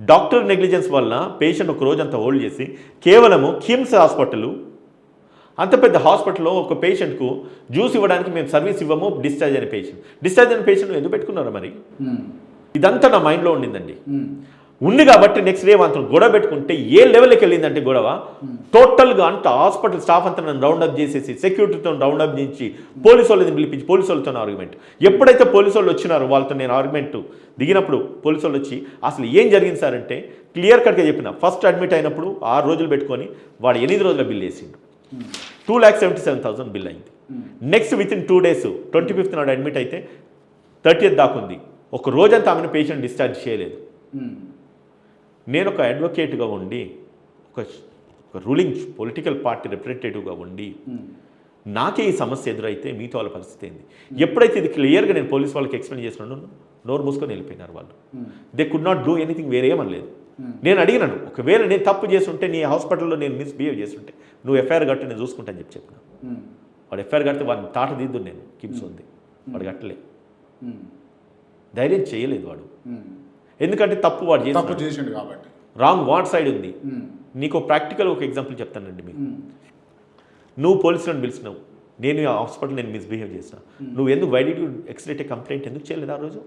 Doctor negligence వలన patient ఒక రోజు అంతా హోల్డ్ చేసి కేవలము కిమ్స్ హాస్పిటల్ అంత పెద్ద హాస్పిటల్లో ఒక పేషెంట్కు జ్యూస్ ఇవ్వడానికి మేము సర్వీస్ ఇవ్వము డిశ్చార్జ్ అయిన పేషెంట్. డిశ్చార్జ్ అయిన పేషెంట్ ఎందుకు పెట్టుకున్నారు మరి? ఇదంతా నా మైండ్లో ఉండిందండి. ఉంది కాబట్టి నెక్స్ట్ డే మాత్రం గొడవ పెట్టుకుంటే ఏ లెవెల్కి వెళ్ళిందంటే గొడవ? టోటల్గా అంత హాస్పిటల్ స్టాఫ్ అంతా నన్ను రౌండప్ చేసేసి సెక్యూరిటీతో రౌండప్ చేసి పోలీసు వాళ్ళని పిలిపించి పోలీసు వాళ్ళతో ఆర్గ్యుమెంట్ ఎప్పుడైతే పోలీసు వాళ్ళు వచ్చినారో వాళ్ళతో నేను ఆర్గ్యుమెంట్ దిగినప్పుడు పోలీసు వాళ్ళు వచ్చి అసలు ఏం జరిగింది సార్ అంటే క్లియర్ కట్గా చెప్పిన. ఫస్ట్ అడ్మిట్ అయినప్పుడు ఆరు రోజులు పెట్టుకొని వాడు ఎనిమిది రోజుల బిల్ వేసిండు. Two lakh seventy seven thousand bill అయింది. Next within two days twenty fifth నాడు అడ్మిట్ అయితే థర్టీయత్ దాకుంది ఒక రోజంతా ఆమెను పేషెంట్ డిశ్చార్జ్ చేయలేదు. ఉమ్, నేను ఒక అడ్వకేట్గా ఉండి ఒక ఒక రూలింగ్ పొలిటికల్ పార్టీ రిప్రజెంటేటివ్గా ఉండి నాకే ఈ సమస్య ఎదురైతే మీతో వాళ్ళ పరిస్థితి ఏంది? ఎప్పుడైతే ఇది క్లియర్గా నేను పోలీస్ వాళ్ళకి ఎక్స్ప్లెయిన్ చేసినాను నోరు మూసుకొని వెళ్ళిపోయినారు వాళ్ళు. They could not do anything వేరే ఏమనలేదు. నేను అడిగినాను ఒకవేళ నేను తప్పు చేస్తుంటే నీ హాస్పిటల్లో నేను మిస్బిహేవ్ చేస్తుంటే నువ్వు ఎఫ్ఐఆర్ కట్టి నేను చూసుకుంటా అని చెప్పి చెప్పిన. వాడు ఎఫ్ఐఆర్ కడితే వాడిని తాట దిద్దు నేను కిమ్స్ ఉంది. వాడు కట్టలే. ధైర్యం చేయలేదు వాడు. ఎందుకంటే తప్పు వాడు తప్పు చేసి చేసిండు కాబట్టి. రాంగ్ వాట్ సైడ్ ఉంది. నీకు ప్రాక్టికల్ ఒక ఎగ్జాంపుల్ చెప్తానండి మీకు. నువ్వు పోలీసులను పిలిచినావు. నేను హాస్పిటల్ నేను మిస్బిహేవ్ చేసిన. నువ్వు ఎందుకు వై యూ ఎక్స్రేట్ కంప్లైంట్ ఎందుకు చేయలేదు ఆ రోజు?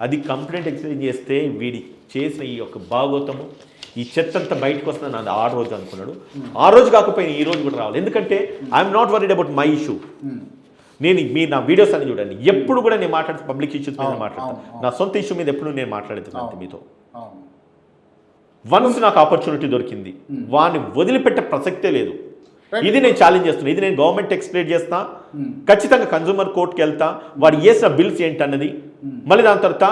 అది కంప్లైంట్ ఎక్స్ప్లెయిన్ చేస్తే వీడి చేసిన ఈ యొక్క భాగవతము ఈ చెత్త అంతా బయటకు వస్తుంది అది ఆ రోజు అనుకున్నాడు. ఆ రోజు కాకపోయినా ఈ రోజు కూడా రావాలి. ఎందుకంటే I'm not worried about my issue నేను మీ నా వీడియోస్ అని చూడండి. ఎప్పుడు కూడా నేను మాట్లాడితే పబ్లిక్ ఇష్యూస్ మీద మాట్లాడతాను. నా సొంత ఇష్యూ మీద ఎప్పుడు నేను మాట్లాడుతున్నాను అవును. మీతో. వన్స్ నాకు ఆపర్చునిటీ దొరికింది. వాడిని వదిలిపెట్టే ప్రసక్తే లేదు. ఇది నేను ఛాలెంజ్ చేస్తున్నా. ఇది నేను గవర్నమెంట్ ఎక్స్ప్లెయిన్ చేస్తా. ఖచ్చితంగా కన్సూమర్ కోర్టుకి వెళ్తా. వాడు వేసిన బిల్స్ ఏంటన్నది. మళ్ళీ దాని తర్వాత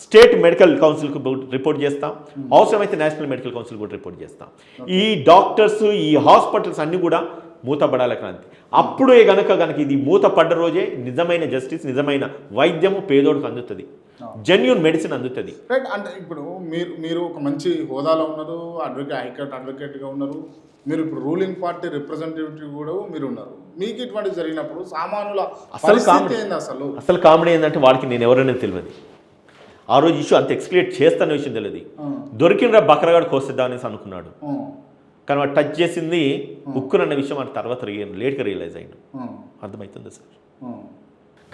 స్టేట్ మెడికల్ కౌన్సిల్కి రిపోర్ట్ చేస్తాం. అవసరమైతే నేషనల్ మెడికల్ కౌన్సిల్ కూడా రిపోర్ట్ చేస్తాం. ఈ డాక్టర్స్ ఈ హాస్పిటల్స్ అన్నీ కూడా మూతపడాలి క్రాంతి. అప్పుడే గనక గనక ఇది మూతపడ్డ రోజే నిజమైన జస్టిస్ నిజమైన వైద్యము పేదోడికి అందుతుంది. జెన్యున్ మెడిసిన్ అందుతుంది. రైట్ అంటే ఇప్పుడు మీరు మీరు ఒక మంచి హోదాలో ఉన్నారు అడ్వకేట్ హైకోర్టు అడ్వకేట్గా ఉన్నారు మీరు ఇప్పుడు రూలింగ్ పార్టీ రిప్రజెంటేటివ్ కూడా మీరు ఉన్నారు. మీకు ఇటువంటి జరిగినప్పుడు సామాన్యుల అసలు కామెడీ. అసలు? అసలు కామెడీ ఏంటంటే వాడికి నేను ఎవరైనా తెలియదు. ఆ రోజు ఇష్యూ అంత ఎక్స్క్రియేట్ చేస్తానే విషయం తెలియదు. దొరికినరా బకరగాడు కోసేద్దాం అనేసి అనుకున్నాడు. కానీ వాడు టచ్ చేసింది ఉక్కునన్న విషయం వాడి తర్వాత లేట్గా రియలైజ్ అయ్యిండు. ఆ, అర్థమవుతుంది సార్? ఆ.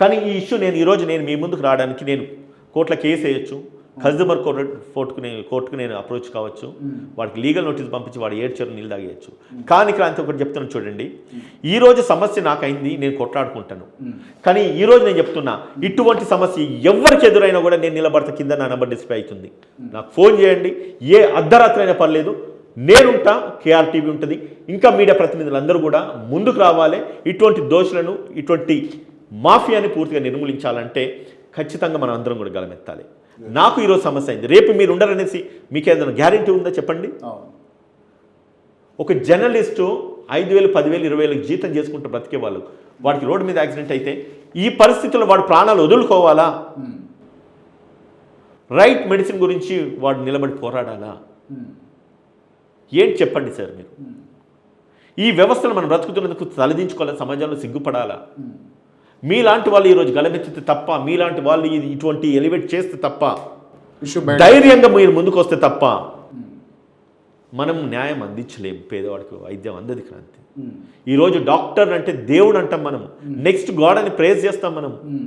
కానీ ఈ ఇష్యూ నేను ఈరోజు నేను మీ ముందుకు రావడానికి నేను కోర్టులో కేసు వేయొచ్చు. కన్జ్యూమర్ కోర్టు కోర్టుకు నేను కోర్టుకు నేను అప్రోచ్ కావచ్చు వాడికి లీగల్ నోటీస్ పంపించి వాడు ఏడ్చారు నీళ్ళు తాగేయచ్చు. కానీ క్రాంతి ఒకటి చెప్తున్నాను చూడండి. ఈ రోజు సమస్య నాకైంది నేను కొట్లాడుకుంటాను. కానీ ఈ రోజు నేను చెప్తున్నా ఇటువంటి సమస్య ఎవరికి ఎదురైనా కూడా నేను నిలబడతా కింద నా నెంబర్ డిస్ప్లే అవుతుంది. నాకు ఫోన్ చేయండి. ఏ అర్ధరాత్రి అయినా పర్లేదు. నేనుంటా కేఆర్ టీవీ ఉంటుంది. ఇంకా మీడియా ప్రతినిధులు అందరూ కూడా ముందుకు రావాలి. ఇటువంటి దోషులను ఇటువంటి మాఫియాని పూర్తిగా నిర్మూలించాలంటే ఖచ్చితంగా మనం అందరం కూడా గలమెత్తాలి. నాకు ఈరోజు సమస్య అయింది. రేపు మీరు ఉండరనేసి మీకు ఏదైనా గ్యారంటీ ఉందా చెప్పండి? ఒక జర్నలిస్టు ఐదు వేలు పదివేలు ఇరవై వేలకు జీతం చేసుకుంటూ బ్రతికే వాళ్ళు వాడికి రోడ్డు మీద యాక్సిడెంట్ అయితే ఈ పరిస్థితుల్లో వాడు ప్రాణాలు వదులుకోవాలా? ఉమ్, రైట్ మెడిసిన్ గురించి వాడు నిలబడి పోరాడాలా? ఉమ్, ఏంటి చెప్పండి సార్ మీరు? ఈ వ్యవస్థను మనం బ్రతుకుతున్నందుకు తలదించుకోవాలా? సమాజంలో సిగ్గుపడాలా. మీలాంటి వాళ్ళు ఈరోజు గలమెత్తితే తప్ప మీలాంటి వాళ్ళు ఇది ఇటువంటి ఎలివేట్ చేస్తే తప్ప ధైర్యంగా మీరు ముందుకు వస్తే తప్ప మనం న్యాయం అందించలేము పేదవాడికి వైద్యం అందది క్రాంతి. ఉమ్, ఈరోజు డాక్టర్ అంటే దేవుడు అంటాం మనం నెక్స్ట్ గాడ్ అని ప్రేజ్ చేస్తాం మనం. ఉమ్.